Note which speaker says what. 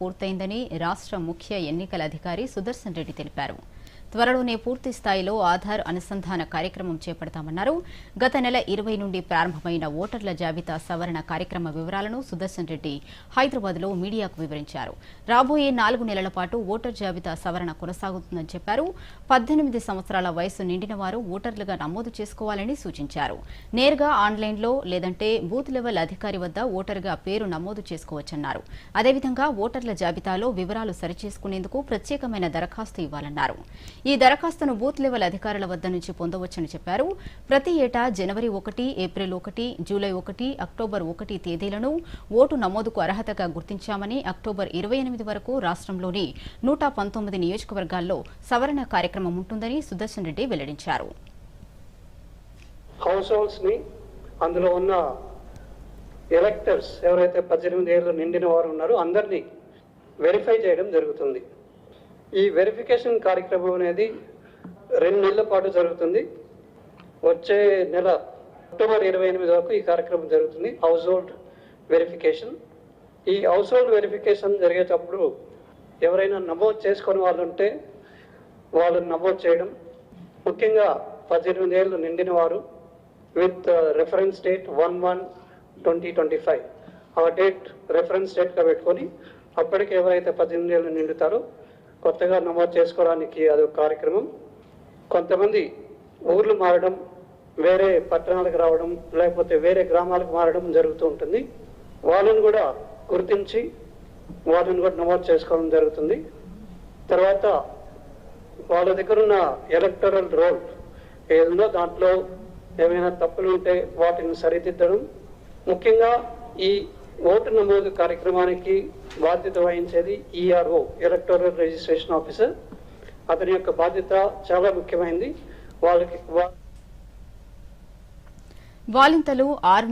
Speaker 1: పూర్తయిందని రాష్ట్ర ముఖ్య ఎన్నికల అధికారి సుదర్శన్ రెడ్డి తెలిపారు. త్వరలోనే పూర్తి స్థాయిలో ఆధార్ అనుసంధాన కార్యక్రమం చేపడతామన్నారు. గత నెల ఇరవై నుండి ప్రారంభమైన ఓటర్ల జాబితా సవరణ కార్యక్రమ వివరాలను సుదర్శన్ రెడ్డి హైదరాబాద్లో మీడియాకు వివరించారు. రాబోయే నాలుగు నెలల పాటు ఓటర్ జాబితా సవరణ కొనసాగుతుందని చెప్పారు. పద్దెనిమిది సంవత్సరాల వయసు నిండిన వారు ఓటర్లుగా నమోదు చేసుకోవాలని సూచించారు. నేరుగా ఆన్లైన్లో లేదంటే బూత్ లెవెల్ అధికారి వద్ద ఓటర్గా పేరు నమోదు చేసుకోవచ్చన్నారు. అదేవిధంగా ఓటర్ల జాబితాలో వివరాలు సరిచేసుకునేందుకు ప్రత్యేకమైన దరఖాస్తు ఇవ్వాలన్నారు. ఈ దరఖాస్తును బూత్ లెవెల్ అధికారుల వద్ద నుంచి పొందవచ్చని చెప్పారు. ప్రతి ఏటా జనవరి ఒకటి ఏప్రిల్ ఒకటి జూలై ఒకటి అక్టోబర్ ఒకటి తేదీలను ఓటు నమోదుకు అర్హతగా గుర్తించామని అక్టోబర్ ఇరవై ఎనిమిది వరకు రాష్ట్రంలోని నూట పంతొమ్మిది నియోజకవర్గాల్లో సవరణ కార్యక్రమం ఉంటుందని సుదర్శన్ రెడ్డి వెల్లడించారు.
Speaker 2: హౌస్ హోల్డ్స్ని అందులో ఉన్న ఎలక్టర్స్ ఎవరైతే పద్దెనిమిది ఏళ్ళు నిండిన వారు ఉన్నారో అందరినీ వెరిఫై చేయడం జరుగుతుంది. ఈ వెరిఫికేషన్ కార్యక్రమం అనేది రెండు నెలల పాటు జరుగుతుంది. వచ్చే నెల అక్టోబర్ ఇరవై ఎనిమిది వరకు ఈ కార్యక్రమం జరుగుతుంది హౌస్ హోల్డ్ వెరిఫికేషన్ ఈ హౌస్ హోల్డ్ వెరిఫికేషన్ జరిగేటప్పుడు ఎవరైనా నమోదు చేసుకొని వాళ్ళు ఉంటే వాళ్ళని నమోదు చేయడం ముఖ్యంగా పద్దెనిమిది ఏళ్ళు నిండిన వారు with reference date one one twenty twenty five ఆ డేట్ రెఫరెన్స్ డేట్గా పెట్టుకొని అప్పటికి ఎవరైతే పద్దెనిమిది ఏళ్ళు నిండుతారో కొత్తగా నమోదు చేసుకోవడానికి అదొక కార్యక్రమం. కొంతమంది ఊర్లు మారడం వేరే పట్టణాలకు రావడం లేకపోతే వేరే గ్రామాలకు మారడం జరుగుతూ ఉంటుంది. వాళ్ళని కూడా గుర్తించి వాళ్ళని కూడా నమోదు చేసుకోవడం జరుగుతుంది. తర్వాత వాళ్ళ దగ్గర ఉన్న ఎలక్టరల్ రోల్ ఏదో దాంట్లో ఏమైనా తప్పులు ఉంటే వాటిని సరిదిద్దడం. ముఖ్యంగా ఈ ఓటు నమోదు కార్యక్రమానికి బాధ్యత వహించేది ఈఆర్ఓ ఎలక్టోరల్ రిజిస్ట్రేషన్ ఆఫీసర్ అతని యొక్క బాధ్యత చాలా ముఖ్యమైనది వాళ్ళకి
Speaker 1: వాలింతలు ఆరు